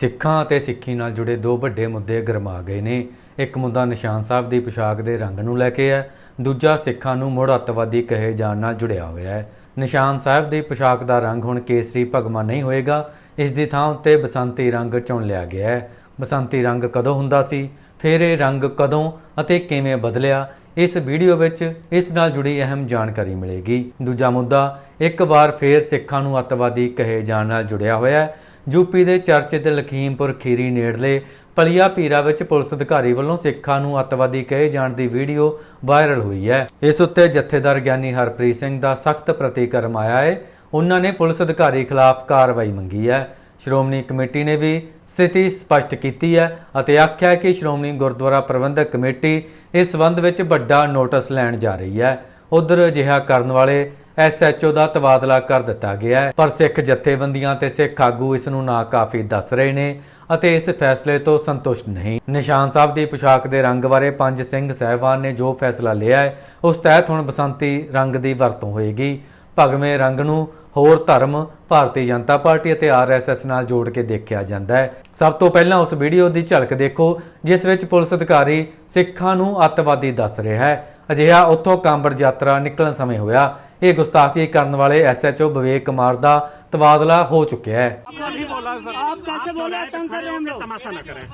ਸਿੱਖਾਂ ਅਤੇ ਸਿੱਖੀ ਨਾਲ ਜੁੜੇ ਦੋ ਵੱਡੇ ਮੁੱਦੇ ਗਰਮਾ ਗਏ ਨੇ। ਇੱਕ ਮੁੱਦਾ ਨਿਸ਼ਾਨ ਸਾਹਿਬ ਦੀ ਪੋਸ਼ਾਕ ਦੇ ਰੰਗ ਨੂੰ ਲੈ ਕੇ ਹੈ, ਦੂਜਾ ਸਿੱਖਾਂ ਨੂੰ ਮੁੜ ਅੱਤਵਾਦੀ ਕਹੇ ਜਾਣ ਨਾਲ ਜੁੜਿਆ ਹੋਇਆ ਹੈ। ਨਿਸ਼ਾਨ ਸਾਹਿਬ ਦੀ ਪੋਸ਼ਾਕ ਦਾ ਰੰਗ ਹੁਣ ਕੇਸਰੀ ਭਗਮਾ ਨਹੀਂ ਹੋਏਗਾ, ਇਸ ਦੀ ਥਾਂ ਉੱਤੇ ਬਸੰਤੀ ਰੰਗ ਚੁਣ ਲਿਆ ਗਿਆ ਹੈ। ਬਸੰਤੀ ਰੰਗ ਕਦੋਂ ਹੁੰਦਾ ਸੀ, ਫਿਰ ਇਹ ਰੰਗ ਕਦੋਂ ਅਤੇ ਕਿਵੇਂ ਬਦਲਿਆ, ਇਸ ਵੀਡੀਓ ਵਿੱਚ ਇਸ ਨਾਲ ਜੁੜੀ ਅਹਿਮ ਜਾਣਕਾਰੀ ਮਿਲੇਗੀ। ਦੂਜਾ ਮੁੱਦਾ, ਇੱਕ ਵਾਰ ਫੇਰ ਸਿੱਖਾਂ ਨੂੰ ਅੱਤਵਾਦੀ ਕਹੇ ਜਾਣ ਨਾਲ ਜੁੜਿਆ ਹੋਇਆ ਹੈ ਯੂਪੀ ਦੇ ਚਰਚਿਤ ਲਖੀਮਪੁਰ ਖੀਰੀ ਨੇੜਲੇ ਪਲੀਆ ਪੀਰਾ ਵਿੱਚ ਪੁਲਿਸ ਅਧਿਕਾਰੀ ਵੱਲੋਂ ਸਿੱਖਾਂ ਨੂੰ ਅੱਤਵਾਦੀ ਕਹੇ ਜਾਣ ਦੀ ਵੀਡੀਓ ਵਾਇਰਲ ਹੋਈ ਹੈ। ਇਸ ਉੱਤੇ ਜਥੇਦਾਰ ਗਿਆਨੀ ਹਰਪ੍ਰੀਤ ਸਿੰਘ ਦਾ ਸਖਤ ਪ੍ਰਤੀਕਰਮ ਆਇਆ ਹੈ ਉਹਨਾਂ ਨੇ ਪੁਲਿਸ ਅਧਿਕਾਰੀ ਖਿਲਾਫ ਕਾਰਵਾਈ ਮੰਗੀ ਹੈ। ਸ਼੍ਰੋਮਣੀ ਕਮੇਟੀ ਨੇ ਵੀ ਸਥਿਤੀ ਸਪਸ਼ਟ ਕੀਤੀ ਹੈ ਅਤੇ ਆਖਿਆ ਕਿ ਸ਼੍ਰੋਮਣੀ ਗੁਰਦੁਆਰਾ ਪ੍ਰਬੰਧਕ ਕਮੇਟੀ ਇਸ ਸੰਬੰਧ ਵਿੱਚ ਵੱਡਾ ਨੋਟਿਸ ਲੈਣ ਜਾ ਰਹੀ ਹੈ। ਉਧਰ ਅਜਿਹਾ ਕਰਨ ਵਾਲੇ ਐਸਐਚਓ ਦਾ ਤਬਾਦਲਾ ਕਰ ਦਿੱਤਾ ਗਿਆ ਹੈ। ਪਰ ਸਿੱਖ ਜਥੇਬੰਦੀਆਂ ਤੇ ਸਿੱਖ ਆਗੂ ਇਸ ਨੂੰ ਨਾਕਾਫੀ ਦੱਸ ਰਹੇ ਨੇ ਅਤੇ ਇਸ ਫੈਸਲੇ ਤੋਂ ਸੰਤੁਸ਼ਟ ਨਹੀਂ। ਨਿਸ਼ਾਨ ਸਾਹਿਬ ਦੀ ਪੋਸ਼ਾਕ ਦੇ ਰੰਗ ਬਾਰੇ ਪੰਜ ਸਿੰਘ ਸਹਿਬਾਨ ਨੇ ਜੋ ਫੈਸਲਾ ਲਿਆ ਹੈ, ਉਸ ਤਹਿਤ ਹੁਣ ਬਸੰਤੀ ਰੰਗ ਦੀ ਵਰਤੋਂ ਹੋਏਗੀ। ਭਗਵੇਂ ਰੰਗ ਨੂੰ ਹੋਰ ਧਰਮ, ਭਾਰਤੀ ਜਨਤਾ ਪਾਰਟੀ ਅਤੇ ਆਰਐਸਐਸ ਨਾਲ ਜੋੜ ਕੇ ਦੇਖਿਆ ਜਾਂਦਾ ਹੈ। ਸਭ ਤੋਂ ਪਹਿਲਾਂ ਉਸ ਵੀਡੀਓ ਦੀ ਝਲਕ ਦੇਖੋ, ਜਿਸ ਵਿੱਚ ਪੁਲਿਸ ਅਧਿਕਾਰੀ ਸਿੱਖਾਂ ਨੂੰ ਅੱਤਵਾਦੀ ਦੱਸ ਰਿਹਾ ਹੈ। ਅਜਿਹਾ ਉੱਥੋਂ ਕਾਂਬੜ ਯਾਤਰਾ ਨਿਕਲਣ ਸਮੇਂ ਹੋਇਆ। ਇਹ ਗੁਸਤਾਖੀ ਕਰਨ ਵਾਲੇ ਐਸਐਚਓ ਵਿਵੇਕ ਕੁਮਾਰ ਦਾ ਤਬਾਦਲਾ ਹੋ ਚੁੱਕਿਆ ਹੈ आपने अभी बोला सर आप कैसे बोले आतंक कर रहे हैं हम लोग तमाशा न करें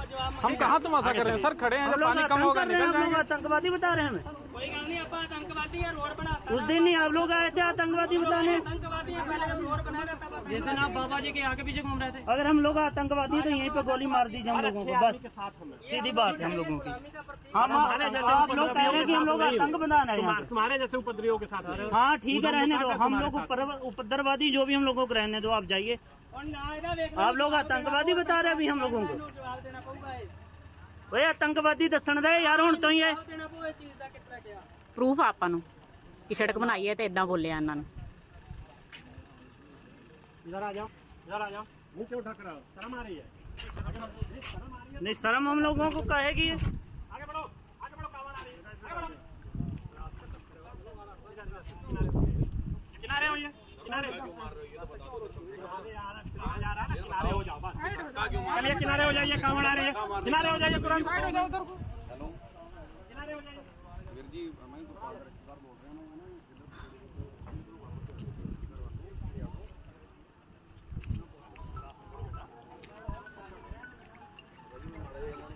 हम कहाँ तमाशा कर रहे हैं सर खड़े हैं हम जब लोग पानी कम आतंक होगा कर रहे हैं निकल हम लोग जाएंगे आतंकवादी बता रहे हैं हमें कोई गल नहीं अपा आतंकवादी है रोड बना उस दिन नहीं आप लोग आए थे आतंकवादी बताने। आतंकवादी है पहले जब रोड बनाया था तब जिस दिन आप बाबा जी के आगे पीछे घूम रहे थे। अगर हम लोग आतंकवादी तो यहीं पे गोली मार दीजिए हम लोगों को बस। सीधी बात है हम लोगों की। हम आप लोग कह रहे हैं कि हम लोग आतंक बनाना है तुम्हारे जैसे उपद्रवियों के साथ हाँ। ठीक है रहने दो। हम लोग उपद्रवादी जो भी हम लोगों को रहने दो आप जाइए। आप लोग आतंकवादी बता रहे अभी हम लोगों को। ਓਏ ਆਤੰਕਵਾਦੀ ਦੱਸਣ ਦੇ ਯਾਰ ਹੁਣ ਤੋਂ ਹੀ ਇਹ ਦੇਣਾ ਪਊ ਇਸ ਚੀਜ਼ ਦਾ ਕਿਤਨਾ ਕਿਆ ਪ੍ਰੂਫ ਆ ਆਪਾਂ ਨੂੰ ਕਿ ਸੜਕ ਬਣਾਈ ਹੈ ਤੇ ਇਦਾਂ ਬੋਲਿਆ ਇਹਨਾਂ ਨੂੰ इधर आ जाओ इधर आ जाओ मुंह क्यों ढक रहा हो शर्म आ रही है नहीं शर्म हम लोगों को कहेगी ये। आगे बढ़ो आगे बढ़ो कावड़ आ रही है आगे बढ़ो किनारे हो ये किनारे चलिए किनारे हो जाइए कावड़ आ रही है किनारे हो जाइए तुरंत किनारे हो जाइए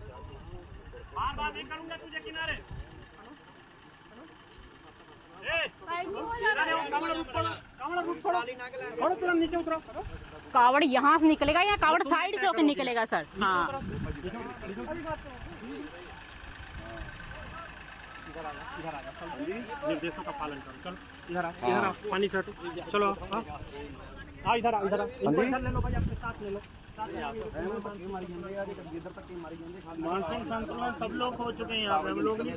बार बार नहीं करूंगा तुझे किनारे ए, किनारे हो, कमर रुक छोड़ो कमर रुक छोड़ो छोड़ो तुरंत नीचे उतरो कावड़ यहाँ से निकलेगा या कावड़ साइड से होकर निकलेगा सर? हाँ। निर्देशों का पालन करो। चलो इधर आ इधर आ पानी से चलो हाँ। हाँ इधर आ इधर आ इधर ले लो भाई अपने साथ ले लो साथ ले आओ। मानसिक संतुलन सब लोग खो चुके हैं यहाँ पे हम लोग नहीं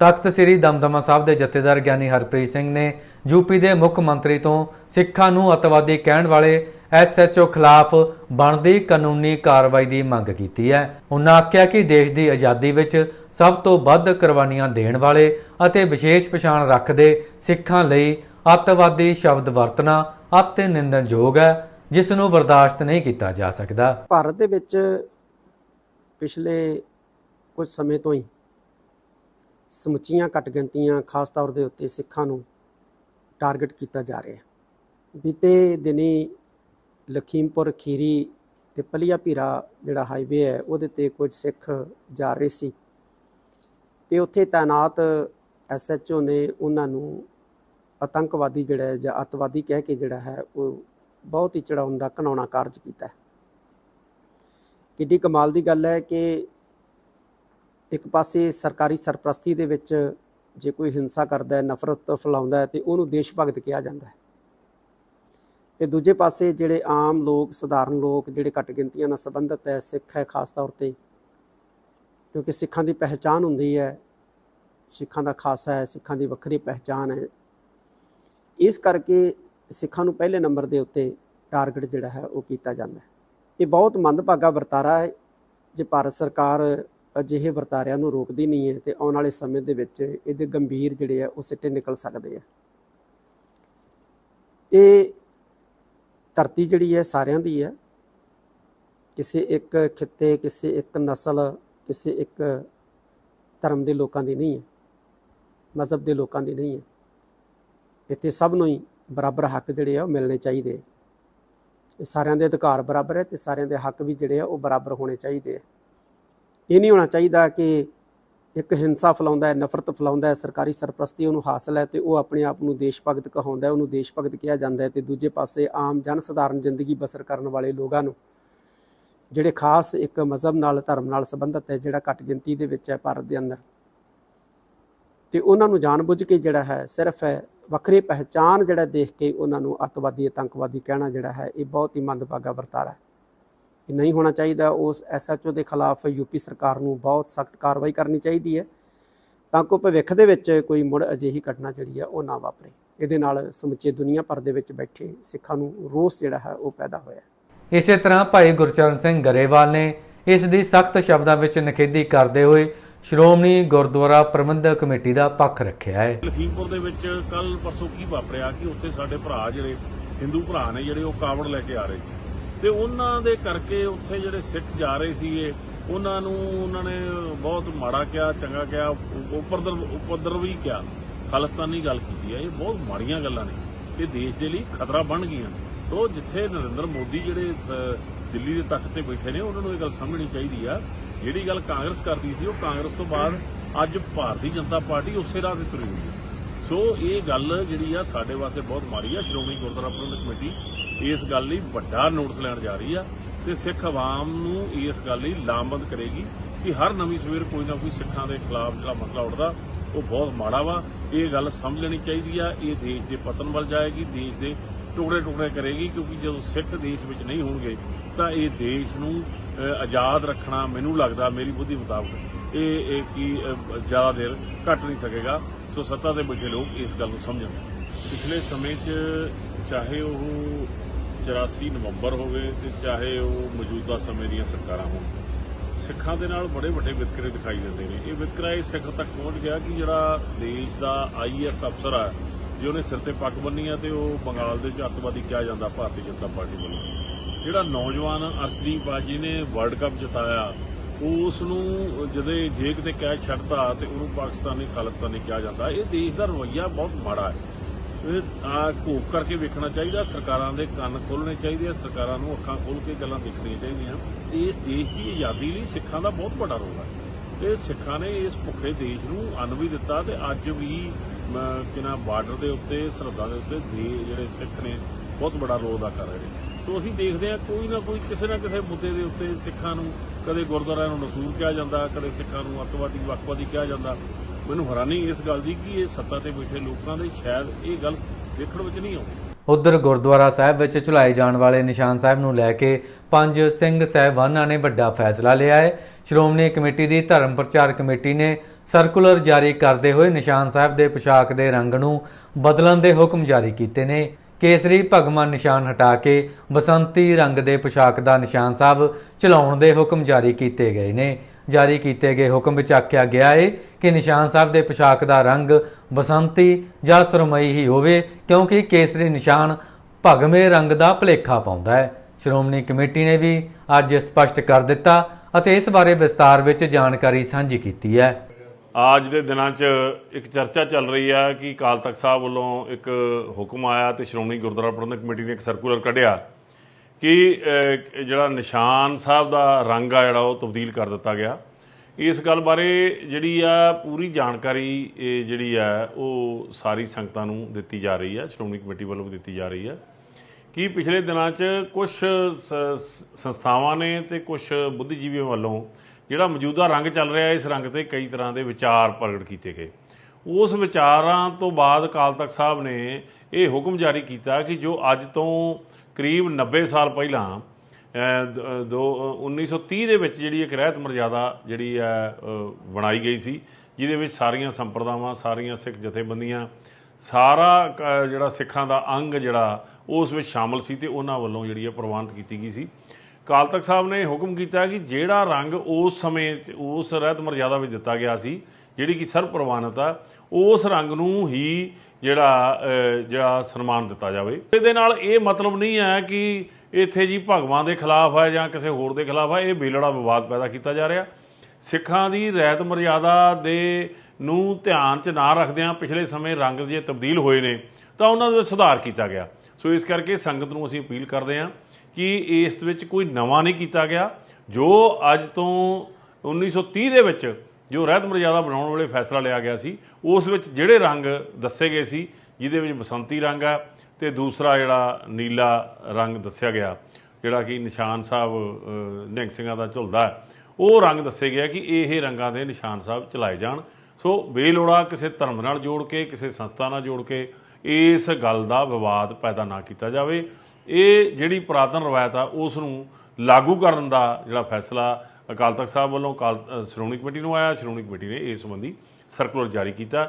ਤਖਤ ਸ੍ਰੀ ਦਮਦਮਾ ਸਾਹਿਬ ਦੇ ਜਥੇਦਾਰ ਗਿਆਨੀ ਹਰਪ੍ਰੀਤ ਸਿੰਘ ਨੇ ਯੂਪੀ ਦੇ ਮੁੱਖ ਮੰਤਰੀ ਤੋਂ ਸਿੱਖਾਂ ਨੂੰ ਅੱਤਵਾਦੀ ਕਹਿਣ ਵਾਲੇ ਐਸਐਚਓ ਖਿਲਾਫ ਬਣਦੀ ਕਾਨੂੰਨੀ ਕਾਰਵਾਈ ਦੀ ਮੰਗ ਕੀਤੀ ਹੈ। ਉਹਨਾਂ ਆਖਿਆ ਕਿ ਦੇਸ਼ ਦੀ ਆਜ਼ਾਦੀ ਵਿੱਚ ਸਭ ਤੋਂ ਵੱਧ ਕੁਰਬਾਨੀਆਂ ਦੇਣ ਵਾਲੇ ਅਤੇ ਵਿਸ਼ੇਸ਼ ਪਛਾਣ ਰੱਖਦੇ ਸਿੱਖਾਂ ਲਈ ਅੱਤਵਾਦੀ ਸ਼ਬਦ ਵਰਤਣਾ ਅਤੇ ਨਿੰਦਣਯੋਗ ਹੈ, ਜਿਸ ਨੂੰ ਬਰਦਾਸ਼ਤ ਨਹੀਂ ਕੀਤਾ ਜਾ ਸਕਦਾ। ਭਾਰਤ ਦੇ ਵਿੱਚ ਪਿਛਲੇ ਕੁਝ ਸਮੇਂ ਤੋਂ ਹੀ ਸਮੁੱਚੀਆਂ ਘੱਟ ਗਿਣਤੀਆਂ ਖਾਸ ਤੌਰ ਦੇ ਉੱਤੇ ਸਿੱਖਾਂ ਨੂੰ ਟਾਰਗੇਟ ਕੀਤਾ ਜਾ ਰਿਹਾ ਹੈ। ਬੀਤੇ ਦਿਨੀ ਲਖੀਮਪੁਰ, ਖੀਰੀ ਤੇ ਪਲੀਆ ਪੀਰਾ ਜਿਹੜਾ ਹਾਈਵੇ ਹੈ, ਉਹਦੇ ਤੇ ਕੁਝ ਸਿੱਖ ਜਾ ਰਹੇ ਸੀ ਤੇ ਉੱਥੇ ਤਾਇਨਾਤ ਐਸਐਚਓ ਨੇ ਉਹਨਾਂ ਨੂੰ ਆਤੰਕਵਾਦੀ ਜਿਹੜਾ ਹੈ ਜਾਂ ਅੱਤਵਾਦੀ ਕਹਿ ਕੇ ਜਿਹੜਾ ਹੈ, ਉਹ ਬਹੁਤ ਹੀ ਚੜਾਉਣ ਦਾ ਘਨਾਉਣਾ ਕਾਰਜ ਕੀਤਾ ਹੈ। ਕਿੱਡੀ ਕਮਾਲ ਦੀ ਗੱਲ ਹੈ ਕਿ ਇੱਕ ਪਾਸੇ ਸਰਕਾਰੀ ਸਰਪ੍ਰਸਤੀ ਦੇ ਵਿੱਚ ਜੇ ਕੋਈ ਹਿੰਸਾ ਕਰਦਾ ਹੈ, ਨਫ਼ਰਤ ਫੈਲਾਉਂਦਾ ਹੈ ਤੇ ਉਹਨੂੰ ਦੇਸ਼ ਭਗਤ ਕਿਹਾ ਜਾਂਦਾ ਹੈ। ਤੇ ਦੂਜੇ ਪਾਸੇ ਜਿਹੜੇ ਆਮ ਲੋਕ, ਸਧਾਰਨ ਲੋਕ ਜਿਹੜੇ ਘੱਟ ਗਿਣਤੀਆਂ ਨਾਲ ਸੰਬੰਧਿਤ ਹੈ, ਸਿੱਖ ਹੈ ਖਾਸ ਤੌਰ ਤੇ, ਕਿਉਂਕਿ ਸਿੱਖਾਂ ਦੀ ਪਹਿਚਾਨ ਹੁੰਦੀ ਹੈ, ਸਿੱਖਾਂ ਦਾ ਖਾਸਾ ਹੈ, ਸਿੱਖਾਂ ਦੀ ਵੱਖਰੀ ਪਹਿਚਾਨ ਹੈ। ਇਸ ਕਰਕੇ ਸਿੱਖਾਂ ਨੂੰ ਪਹਿਲੇ ਨੰਬਰ ਦੇ ਉੱਤੇ ਟਾਰਗੇਟ ਜਿਹੜਾ ਹੈ ਉਹ ਕੀਤਾ ਜਾਂਦਾ ਹੈ। ਇਹ ਬਹੁਤ ਮੰਦਭਾਗਾ ਵਰਤਾਰਾ ਹੈ। ਜੇ ਭਾਰਤ ਸਰਕਾਰ ਅਜਿਹੇ ਵਰਤਾਰਿਆਂ ਨੂੰ ਰੋਕਦੀ ਨਹੀਂ ਹੈ ਤੇ ਆਉਣ ਵਾਲੇ ਸਮੇਂ ਦੇ ਵਿੱਚ ਇਹਦੇ ਗੰਭੀਰ ਜਿਹੜੇ ਆ, ਉਹ ਸਿੱਟੇ ਨਿਕਲ ਸਕਦੇ ਆ। ਇਹ ਧਰਤੀ ਜਿਹੜੀ ਹੈ, ਸਾਰਿਆਂ ਦੀ ਹੈ। ਕਿਸੇ ਇੱਕ ਖਿੱਤੇ, ਕਿਸੇ ਇੱਕ ਨਸਲ, ਕਿਸੇ ਇੱਕ ਧਰਮ ਦੇ ਲੋਕਾਂ ਦੀ ਨਹੀਂ ਹੈ। ਮਜ਼ਹਬ ਦੇ ਲੋਕਾਂ ਦੀ ਨਹੀਂ ਹੈ। ਇੱਥੇ ਸਭ ਨੂੰ ਹੀ ਬਰਾਬਰ ਹੱਕ ਜਿਹੜੇ ਆ, ਉਹ ਮਿਲਣੇ ਚਾਹੀਦੇ ਆ। ਇਹ ਸਾਰਿਆਂ ਦੇ ਅਧਿਕਾਰ ਬਰਾਬਰ ਹੈ ਤੇ ਸਾਰਿਆਂ ਦੇ ਹੱਕ ਵੀ ਜਿਹੜੇ ਆ, ਉਹ ਬਰਾਬਰ ਹੋਣੇ ਚਾਹੀਦੇ ਆ। ਇਹ ਨਹੀਂ ਹੋਣਾ ਚਾਹੀਦਾ ਕਿ ਇੱਕ ਹਿੰਸਾ ਫੈਲਾਉਂਦਾ ਹੈ, ਨਫ਼ਰਤ ਫੈਲਾਉਂਦਾ ਹੈ, ਸਰਕਾਰੀ ਸਰਪ੍ਰਸਤੀ ਉਹਨੂੰ ਹਾਸਲ ਹੈ ਤੇ ਉਹ ਆਪਣੇ ਆਪ ਨੂੰ ਦੇਸ਼ ਭਗਤ ਕਹਾਉਂਦਾ ਹੈ, ਉਹਨੂੰ ਦੇਸ਼ ਭਗਤ ਕਿਹਾ ਜਾਂਦਾ ਹੈ ਤੇ ਦੂਜੇ ਪਾਸੇ ਆਮ ਜਨ ਸਧਾਰਨ ਜ਼ਿੰਦਗੀ ਬਸਰ ਕਰਨ ਵਾਲੇ ਲੋਕਾਂ ਨੂੰ ਜਿਹੜੇ ਖਾਸ ਇੱਕ ਮਜ਼ਹਬ ਨਾਲ, ਧਰਮ ਨਾਲ ਸੰਬੰਧਿਤ ਹੈ, ਜਿਹੜਾ ਘੱਟ ਗਿਣਤੀ ਦੇ ਵਿੱਚ ਹੈ ਭਾਰਤ ਦੇ ਅੰਦਰ। ਤੇ ਉਹਨਾਂ ਨੂੰ ਜਾਣਬੁੱਝ ਕੇ ਜਿਹੜਾ ਹੈ, ਸਿਰਫ ਵੱਖਰੀ ਪਹਿਚਾਨ ਜਿਹੜਾ ਦੇਖ ਕੇ ਉਹਨਾਂ ਨੂੰ ਅੱਤਵਾਦੀ, ਆਤੰਕਵਾਦੀ ਕਹਿਣਾ ਜਿਹੜਾ ਹੈ, ਇਹ ਬਹੁਤ ਹੀ ਮੰਦਭਾਗਾ ਵਰਤਾਰਾ ਹੈ। ਇਹ ਨਹੀਂ ਹੋਣਾ ਚਾਹੀਦਾ ਉਸ ਐਸਐਚਓ ਦੇ ਖਿਲਾਫ ਯੂਪੀ ਸਰਕਾਰ ਨੂੰ ਬਹੁਤ ਸਖਤ ਕਾਰਵਾਈ ਕਰਨੀ ਚਾਹੀਦੀ ਹੈ। ਤਾਂ ਕਿ ਭਵਿੱਖ ਦੇ ਵਿੱਚ ਕੋਈ ਮੁੜ ਅਜਿਹੀ ਘਟਨਾ ਜਿਹੜੀ ਹੈ ਉਹ ਨਾ ਵਾਪਰੇ। ਇਹਦੇ ਨਾਲ ਸਮੁੱਚੇ ਦੁਨੀਆ ਭਰ ਦੇ ਵਿੱਚ ਬੈਠੇ ਸਿੱਖਾਂ ਨੂੰ ਰੋਸ ਜਿਹੜਾ ਹੈ ਉਹ ਪੈਦਾ ਹੋਇਆ ਇਸੇ ਤਰ੍ਹਾਂ ਭਾਈ ਗੁਰਚਰਨ ਸਿੰਘ ਗਰੇਵਾਲ ਨੇ ਇਸ ਦੀ ਸਖਤ ਸ਼ਬਦਾਂ ਵਿੱਚ ਨਿਖੇਧੀ ਕਰਦੇ ਹੋਏ ਸ਼੍ਰੋਮਣੀ ਗੁਰਦੁਆਰਾ ਪ੍ਰਬੰਧਕ ਕਮੇਟੀ ਦਾ ਪੱਖ ਰੱਖਿਆ ਹੈ। ਲਖੀਮਪੁਰ ਦੇ ਵਿੱਚ ਕੱਲ ਪਰਸੋਂ ਕੀ ਵਾਪਰਿਆ ਕਿ ਉੱਥੇ ਸਾਡੇ ਭਰਾ ਜਿਹੜੇ ਹਿੰਦੂ ਭਰਾ ਨੇ ਜਿਹੜੇ ਉਹ ਕਾਵੜ ਲੈ ਕੇ ਆ ਰਹੇ ਸੀ। ਤੇ ਉਹਨਾਂ ਦੇ ਕਰਕੇ ਉੱਥੇ ਜਿਹੜੇ ਸਿੱਖ ਜਾ ਰਹੇ ਸੀਗੇ, ਉਹਨਾਂ ਨੂੰ ਉਹਨਾਂ ਨੇ ਬਹੁਤ ਮਾੜਾ ਕਿਹਾ, ਚੰਗਾ ਕਿਹਾ ਉਪਰਦਰ ਉਪਦਰ ਵੀ ਕਿਹਾ। ਖਾਲਿਸਤਾਨੀ ਗੱਲ ਕੀਤੀ ਹੈ ਇਹ ਬਹੁਤ ਮਾੜੀਆਂ ਗੱਲਾਂ ਨੇ। ਇਹ ਦੇਸ਼ ਦੇ ਲਈ ਖਤਰਾ ਬਣ ਗਈਆਂ ਤੋ ਜਿੱਥੇ ਨਰਿੰਦਰ ਮੋਦੀ ਜਿਹੜੇ ਦਿੱਲੀ ਦੇ ਤਖਤ ਤੇ ਬੈਠੇ ਨੇ, ਉਹਨਾਂ ਨੂੰ ਇਹ ਗੱਲ ਸਮਝਣੀ ਚਾਹੀਦੀ ਆ। ਜਿਹੜੀ ਗੱਲ ਕਾਂਗਰਸ ਕਰਦੀ ਸੀ, ਉਹ ਕਾਂਗਰਸ ਤੋਂ ਬਾਅਦ ਅੱਜ ਭਾਰਤੀ ਜਨਤਾ ਪਾਰਟੀ ਉਸੇ ਰਾਹ ਤੇ ਤੁਰੀ ਹੋਈ ਹੈ। ਸੋ ਇਹ ਗੱਲ ਜਿਹੜੀ ਆ, ਸਾਡੇ ਵਾਸਤੇ ਬਹੁਤ ਮਾੜੀ ਆ। ਸ਼੍ਰੋਮਣੀ ਗੁਰਦੁਆਰਾ ਪ੍ਰਬੰਧਕ ਕਮੇਟੀ ਇਸ ਗੱਲ ਲਈ ਵੱਡਾ ਨੋਟਿਸ ਲੈਣ ਜਾ ਰਹੀ ਆ ਤੇ ਸਿੱਖ ਆਵਾਮ ਨੂੰ ਇਸ ਗੱਲ ਲਈ ਲਾਮਬੰਦ ਕਰੇਗੀ ਕਿ ਹਰ ਨਵੀਂ ਸਵੇਰ ਕੋਈ ਨਾ ਕੋਈ ਸਿੱਖਾਂ ਦੇ ਖਿਲਾਫ ਜਿਹੜਾ ਮਸਲਾ ਉੱਠਦਾ, ਉਹ ਬਹੁਤ ਮਾੜਾ ਵਾ। ਇਹ ਗੱਲ ਸਮਝ ਲੈਣੀ ਚਾਹੀਦੀ ਆ। ਇਹ ਦੇਸ਼ ਦੇ ਪਤਨ ਵੱਲ ਜਾਏਗੀ, ਦੇਸ਼ ਦੇ ਟੁਕੜੇ ਟੁਕੜੇ ਕਰੇਗੀ, ਕਿਉਂਕਿ ਜਦੋਂ ਸਿੱਖ ਦੇਸ਼ ਵਿੱਚ ਨਹੀਂ ਹੋਣਗੇ, ਤਾਂ ਇਹ ਦੇਸ਼ ਨੂੰ ਆਜ਼ਾਦ ਰੱਖਣਾ ਮੈਨੂੰ ਲੱਗਦਾ, ਮੇਰੀ ਬੁੱਧੀ ਮੁਤਾਬਕ, ਇਹ ਇਹ ਕੀ ਜ਼ਿਆਦਾ ਦੇਰ ਘਟ ਨਹੀਂ ਸਕੇਗਾ। ਸੋ ਸੱਤਾ ਦੇ ਬੈਠੇ ਲੋਕ ਇਸ ਗੱਲ ਨੂੰ ਸਮਝਣ। ਪਿਛਲੇ ਸਮੇਂ 'ਚ ਚਾਹੇ ਉਹ 84 ਨਵੰਬਰ ਹੋਵੇ ਤੇ ਚਾਹੇ ਉਹ ਮੌਜੂਦਾ ਸਮੇਂ ਦੀਆਂ ਸਰਕਾਰਾਂ ਹੋਣ, ਸਿੱਖਾਂ ਦੇ ਨਾਲ ਬੜੇ ਵੱਡੇ ਵਿਤਕਰੇ ਦਿਖਾਈ ਦਿੰਦੇ ਨੇ। ਇਹ ਵਿਤਕਰਾ ਇਸ ਸਿੱਖ ਤੱਕ ਪਹੁੰਚ ਗਿਆ ਕਿ ਜਿਹੜਾ ਦੇਸ਼ ਦਾ ਆਈਐਸ ਅਫਸਰ ਆ, ਜੇ ਉਹਨੇ ਸਿਰ ਤੇ ਪੱਗ ਬੰਨੀ ਆ ਤੇ ਉਹ ਬੰਗਾਲ ਦੇ ਵਿੱਚ ਅੱਤਵਾਦੀ ਕਿਹਾ ਜਾਂਦਾ ਭਾਰਤੀ ਜਨਤਾ ਪਾਰਟੀ ਵੱਲੋਂ। ਜਿਹੜਾ ਨੌਜਵਾਨ ਅਰਸ਼ਦੀਪ ਬਾਜੀ ਨੇ ਵਰਲਡ ਕੱਪ ਜਿਤਾਇਆ ਉਸ ਨੂੰ ਜਦੇ ਜੇ ਕਿਤੇ ਕਹਿ ਛੱਡਦਾ ਤੇ ਉਹਨੂੰ ਪਾਕਿਸਤਾਨੀ ਖਾਲਿਸਤਾਨੀ ਕਿਹਾ ਜਾਂਦਾ, ਇਹ ਦੇਸ਼ ਦਾ ਰਵੱਈਆ ਬਹੁਤ ਮਾੜਾ ਹੈ। ਇਹ ਆ ਘੋਖ ਕਰਕੇ ਵੇਖਣਾ ਚਾਹੀਦਾ, ਸਰਕਾਰਾਂ ਦੇ ਕੰਨ ਖੋਲਣੇ ਚਾਹੀਦੇ ਆ, ਸਰਕਾਰਾਂ ਨੂੰ ਅੱਖਾਂ ਖੋਲ ਕੇ ਗੱਲਾਂ ਦੇਖਣੀਆਂ ਚਾਹੀਦੀਆਂ। ਇਸ ਦੇਸ਼ ਦੀ ਆਜ਼ਾਦੀ ਲਈ ਸਿੱਖਾਂ ਦਾ ਬਹੁਤ ਵੱਡਾ ਰੋਲ ਹੈ ਤੇ ਸਿੱਖਾਂ ਨੇ ਇਸ ਭੁੱਖੇ ਦੇਸ਼ ਨੂੰ ਅੰਨ ਵੀ ਦਿੱਤਾ ਤੇ ਅੱਜ ਵੀ ਕਿਨਾ ਬਾਰਡਰ ਦੇ ਉੱਤੇ, ਸਰਹੱਦਾਂ ਦੇ ਉੱਤੇ ਦੇ ਜਿਹੜੇ ਸਿੱਖ ਨੇ, ਬਹੁਤ ਵੱਡਾ ਰੋਲ ਅਦਾ ਕਰ ਰਹੇ ਨੇ। ਸੋ ਅਸੀਂ ਦੇਖਦੇ ਹਾਂ, ਕੋਈ ਨਾ ਕੋਈ ਕਿਸੇ ਨਾ ਕਿਸੇ ਮੁੱਦੇ ਦੇ ਉੱਤੇ ਸਿੱਖਾਂ ਨੂੰ ਕਦੇ ਗੁਰਦੁਆਰਿਆਂ ਨੂੰ ਨਸੂਰ ਕਿਹਾ ਜਾਂਦਾ, ਕਦੇ ਸਿੱਖਾਂ ਨੂੰ ਅੱਤਵਾਦੀ, ਵੱਖਵਾਦੀ ਕਿਹਾ ਜਾਂਦਾ। ਮੈਨੂੰ ਹੈਰਾਨੀ ਇਸ ਗੱਲ ਦੀ ਕਿ ਇਹ ਸੱਤਾ ਤੇ ਬੈਠੇ ਲੋਕਾਂ ਦੇ ਸ਼ਾਇਦ ਇਹ ਗੱਲ ਦੇਖਣ ਵਿੱਚ ਨਹੀਂ ਆਉਂਦੀ। ਉਧਰ ਗੁਰਦੁਆਰਾ ਸਾਹਿਬ ਵਿੱਚ ਚੁਲਾਏ ਜਾਣ ਵਾਲੇ ਨਿਸ਼ਾਨ ਸਾਹਿਬ ਨੂੰ ਲੈ ਕੇ ਪੰਜ ਸਿੰਘ ਸਾਹਿਬਾਨਾਂ ਨੇ ਵੱਡਾ ਫੈਸਲਾ ਲਿਆ ਹੈ। ਸ਼੍ਰੋਮਣੀ ਕਮੇਟੀ ਦੀ ਧਰਮ ਪ੍ਰਚਾਰ ਕਮੇਟੀ ਨੇ ਸਰਕੂਲਰ ਜਾਰੀ ਕਰਦੇ ਹੋਏ ਨਿਸ਼ਾਨ ਸਾਹਿਬ ਦੇ ਪੋਸ਼ਾਕ ਦੇ ਰੰਗ ਨੂੰ ਬਦਲਣ ਦੇ ਹੁਕਮ ਜਾਰੀ ਕੀਤੇ ਨੇ। ਕੇਸਰੀ ਭਗਵਾਨ ਨਿਸ਼ਾਨ ਹਟਾ ਕੇ ਬਸੰਤੀ ਰੰਗ ਦੇ ਪੋਸ਼ਾਕ ਦਾ ਨਿਸ਼ਾਨ ਸਾਹਿਬ ਚਲਾਉਣ ਦੇ ਹੁਕਮ ਜਾਰੀ ਕੀਤੇ ਗਏ ਨੇ। ਜਾਰੀ ਕੀਤੇ ਗਏ ਹੁਕਮ ਵਿੱਚ ਆਖਿਆ ਗਿਆ ਹੈ ਕਿ ਨਿਸ਼ਾਨ ਸਾਹਿਬ ਦੇ ਪੋਸ਼ਾਕ ਦਾ ਰੰਗ ਬਸੰਤੀ ਜਾਂ ਸੁਰਮਈ ਹੀ ਹੋਵੇ, ਕਿਉਂਕਿ ਕੇਸਰੀ ਨਿਸ਼ਾਨ ਭਗਵੇਂ ਰੰਗ ਦਾ ਭਲੇਖਾ ਪਾਉਂਦਾ ਹੈ। ਸ਼੍ਰੋਮਣੀ ਕਮੇਟੀ ਨੇ ਵੀ ਅੱਜ ਸਪਸ਼ਟ ਕਰ ਦਿੱਤਾ ਅਤੇ ਇਸ ਬਾਰੇ ਵਿਸਤਾਰ ਵਿੱਚ ਜਾਣਕਾਰੀ ਸਾਂਝੀ ਕੀਤੀ ਹੈ। ਅੱਜ ਦੇ ਦਿਨਾਂ 'ਚ ਇੱਕ ਚਰਚਾ ਚੱਲ ਰਹੀ ਹੈ ਕਿ ਅਕਾਲ ਤਖਤ ਸਾਹਿਬ ਵੱਲੋਂ ਇੱਕ ਹੁਕਮ ਆਇਆ ਤੇ ਸ਼੍ਰੋਮਣੀ ਗੁਰਦੁਆਰਾ ਪ੍ਰਬੰਧਕ ਕਮੇਟੀ ਨੇ ਇੱਕ ਸਰਕੂਲਰ ਕੱਢਿਆ। ਕਿ ਜਿਹੜਾ ਨਿਸ਼ਾਨ ਸਾਹਿਬ ਦਾ ਰੰਗ ਆ ਜਿਹੜਾ ਉਹ ਤਬਦੀਲ ਕਰ ਦਿੱਤਾ ਗਿਆ। ਇਸ ਗੱਲ ਬਾਰੇ ਜਿਹੜੀ ਆ ਪੂਰੀ ਜਾਣਕਾਰੀ, ਇਹ ਜਿਹੜੀ ਆ, ਉਹ ਸਾਰੀ ਸੰਗਤਾਂ ਨੂੰ ਦਿੱਤੀ ਜਾ ਰਹੀ ਆ, ਸ਼੍ਰੋਮਣੀ ਕਮੇਟੀ ਵੱਲੋਂ ਵੀ ਦਿੱਤੀ ਜਾ ਰਹੀ ਆ। ਕਿ ਪਿਛਲੇ ਦਿਨਾਂ 'ਚ ਕੁਝ ਸੰਸਥਾਵਾਂ ਨੇ ਤੇ ਕੁਝ ਬੁੱਧੀਜੀਵੀਆਂ ਵੱਲੋਂ ਜਿਹੜਾ ਮੌਜੂਦਾ ਰੰਗ ਚੱਲ ਰਿਹਾ, ਇਸ ਰੰਗ ਤੇ ਕਈ ਤਰ੍ਹਾਂ ਦੇ ਵਿਚਾਰ ਪ੍ਰਗਟ ਕੀਤੇ ਗਏ। ਉਸ ਵਿਚਾਰਾਂ ਤੋਂ ਬਾਅਦ ਅਕਾਲ ਤਖਤ ਸਾਹਿਬ ਨੇ ਇਹ ਹੁਕਮ ਜਾਰੀ ਕੀਤਾ ਕਿ ਜੋ ਅੱਜ ਤੋਂ ਕਰੀਬ 90 ਸਾਲ ਪਹਿਲਾਂ ਅਹ, ਦ- ਦੋ ਅਹ, 1930 ਦੇ ਵਿੱਚ ਜਿਹੜੀ ਇੱਕ ਰਹਿਤ ਮਰਜ਼ਾਦਾ ਜਿਹੜੀ ਹੈ ਬਣਾਈ ਗਈ ਸੀ ਜਿਹਦੇ ਵਿੱਚ ਸਾਰੀਆਂ ਸੰਪਰਦਾਵਾਂ ਸਾਰੀਆਂ ਸਿੱਖ ਜਥੇਬੰਦੀਆਂ ਸਾਰਾ ਜਿਹੜਾ ਸਿੱਖਾਂ ਦਾ ਅੰਗ ਜਿਹੜਾ ਉਸ ਵਿੱਚ ਸ਼ਾਮਲ ਸੀ ਤੇ ਉਹਨਾਂ ਵੱਲੋਂ ਜਿਹੜੀ ਹੈ ਪ੍ਰਵਾਨਿਤ ਕੀਤੀ ਗਈ ਸੀ। ਕਾਲ ਤਖਤ ਸਾਹਿਬ ਨੇ ਹੁਕਮ ਕੀਤਾ ਕਿ ਜਿਹੜਾ ਰੰਗ ਉਸ ਸਮੇਂ 'ਚ ਉਸ ਰਹਿਤ ਮਰਜ਼ਾਦਾ ਵਿੱਚ ਦਿੱਤਾ ਗਿਆ ਸੀ ਜਿਹੜੀ ਕਿ ਸਰਵ ਪ੍ਰਵਾਨਿਤ ਆ, ਉਸ ਰੰਗ ਨੂੰ ਹੀ ਜਿਹੜਾ ਜਿਹੜਾ ਸਨਮਾਨ ਦਿੱਤਾ ਜਾਵੇ। ਇਹਦੇ ਨਾਲ ਇਹ ਮਤਲਬ ਨਹੀਂ ਹੈ ਕਿ ਇੱਥੇ ਜੀ ਭਗਵਾਨ ਦੇ ਖਿਲਾਫ ਹੈ ਜਾਂ ਕਿਸੇ ਹੋਰ ਦੇ ਖਿਲਾਫ ਹੈ, ਇਹ ਬੇਲੜਾ ਵਿਵਾਦ ਪੈਦਾ ਕੀਤਾ ਜਾ ਰਿਹਾ। ਸਿੱਖਾਂ ਦੀ ਰਹਿਤ ਮਰਿਆਦਾ ਦੇ ਨੂੰ ਧਿਆਨ 'ਚ ਨਾ ਰੱਖਦਿਆਂ ਪਿਛਲੇ ਸਮੇਂ ਰੰਗ ਜੇ ਤਬਦੀਲ ਹੋਏ ਨੇ, ਤਾਂ ਉਹਨਾਂ ਦੇ ਵਿੱਚ ਸੁਧਾਰ ਕੀਤਾ ਗਿਆ। ਸੋ ਇਸ ਕਰਕੇ ਸੰਗਤ ਨੂੰ ਅਸੀਂ ਅਪੀਲ ਕਰਦੇ ਹਾਂ ਕਿ ਇਸ ਵਿੱਚ ਕੋਈ ਨਵਾਂ ਨਹੀਂ ਕੀਤਾ ਗਿਆ। ਜੋ ਅੱਜ ਤੋਂ 1930 ਦੇ ਵਿੱਚ ਜੋ ਰਹਿਤ ਮਰਜ਼ਾਦਾ ਬਣਾਉਣ ਵੇਲੇ ਫੈਸਲਾ ਲਿਆ ਗਿਆ ਸੀ ਉਸ ਵਿੱਚ ਜਿਹੜੇ ਰੰਗ ਦੱਸੇ ਗਏ ਸੀ ਜਿਹਦੇ ਵਿੱਚ ਬਸੰਤੀ ਰੰਗ ਆ ਤੇ ਦੂਸਰਾ ਜਿਹੜਾ ਨੀਲਾ ਰੰਗ ਦੱਸਿਆ ਗਿਆ ਜਿਹੜਾ ਕਿ ਨਿਸ਼ਾਨ ਸਾਹਿਬ ਅ, ਨਿਹੰਗ ਸਿੰਘਾਂ ਦਾ ਝੁਲਦਾ ਉਹ ਰੰਗ ਦੱਸੇ ਗਿਆ ਕਿ ਇਹ ਰੰਗਾਂ ਦੇ ਨਿਸ਼ਾਨ ਸਾਹਿਬ ਚਲਾਏ ਜਾਣ। ਸੋ ਬੇਲੋੜਾ ਕਿਸੇ ਧਰਮ ਨਾਲ ਜੋੜ ਕੇ ਕਿਸੇ ਸੰਸਥਾ ਨਾਲ ਜੋੜ ਕੇ ਇਸ ਗੱਲ ਦਾ ਵਿਵਾਦ ਪੈਦਾ ਨਾ ਕੀਤਾ ਜਾਵੇ। ਇਹ ਜਿਹੜੀ ਪੁਰਾਤਨ ਰਵਾਇਤ ਆ ਉਸ ਨੂੰ ਲਾਗੂ ਕਰਨ ਦਾ ਜਿਹੜਾ ਫੈਸਲਾ ਅਕਾਲ ਤਖਤ ਸਾਹਿਬ ਵੱਲੋਂ ਅਕਾਲ ਸ਼੍ਰੋਮਣੀ ਕਮੇਟੀ ਨੂੰ ਆਇਆ, ਸ਼੍ਰੋਮਣੀ ਕਮੇਟੀ ਨੇ ਇਸ ਸੰਬੰਧੀ ਸਰਕੂਲਰ ਜਾਰੀ ਕੀਤਾ।